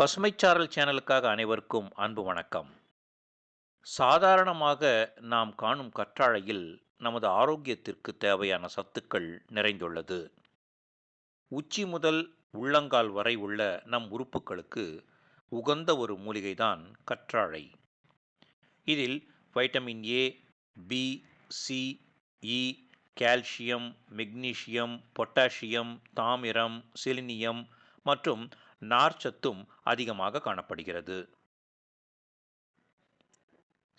பசுமைச்சாரல் சேனலுக்காக அனைவருக்கும் அன்பு வணக்கம். சாதாரணமாக நாம் காணும் கற்றாழையில் நமது ஆரோக்கியத்திற்கு தேவையான சத்துக்கள் நிறைந்துள்ளது. உச்சி முதல் உள்ளங்கால் வரை உள்ள நம் உறுப்புகளுக்கு உகந்த ஒரு மூலிகைதான் கற்றாழை. இதில் vitamin A B C E calcium magnesium potassium தாமிரம் செலினியம் மற்றும் நார்ச்சத்தும் அதிகமாக காணப்படுகிறது.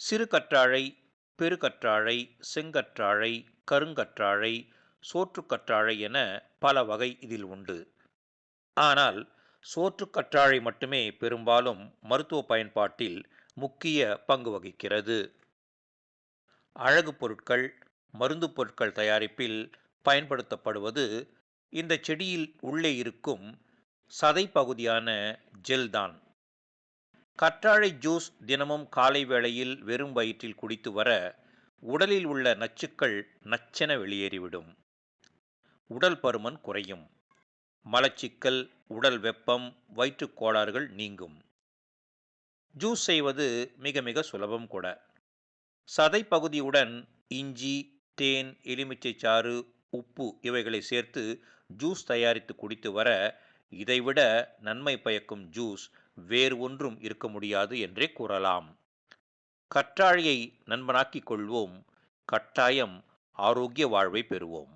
சிறுகற்றாழை பெருகற்றாழை செங்கற்றாழை கருங்கற்றாழை சோற்றுக்கற்றாழை என பல வகை இதில் உண்டு. ஆனால் சோற்றுக்கற்றாழை மட்டுமே பெரும்பாலும் மருத்துவ பயன்பாட்டில் முக்கிய பங்கு வகிக்கிறது. அழகு பொருட்கள் மருந்து பொருட்கள் தயாரிப்பில் பயன்படுத்தப்படுவது இந்த செடியில் உள்ளே இருக்கும் சதை பகுதியான ஜெல் தான் கற்றாழை ஜூஸ் தினமும் காலை வேளையில் வெறும் வயிற்றில் குடித்து வர உடலில் உள்ள நச்சுக்கள் நச்சென வெளியேறிவிடும். உடல் பருமன் குறையும். மலச்சிக்கல் உடல் வெப்பம் வயிற்றுக் கோளாறுகள் நீங்கும். ஜூஸ் செய்வது மிக மிக சுலபம் கூட. சதை பகுதியுடன் இஞ்சி தேன் எலுமிச்சை சாறு உப்பு இவைகளை சேர்த்து ஜூஸ் தயாரித்து குடித்து வர இதைவிட நன்மை பயக்கும் ஜூஸ் வேறு ஒன்றும் இருக்க முடியாது என்றே கூறலாம். கற்றாழையை நண்பனாக்கிக் கொள்வோம். கட்டாயம் ஆரோக்கிய வாழ்வை பெறுவோம்.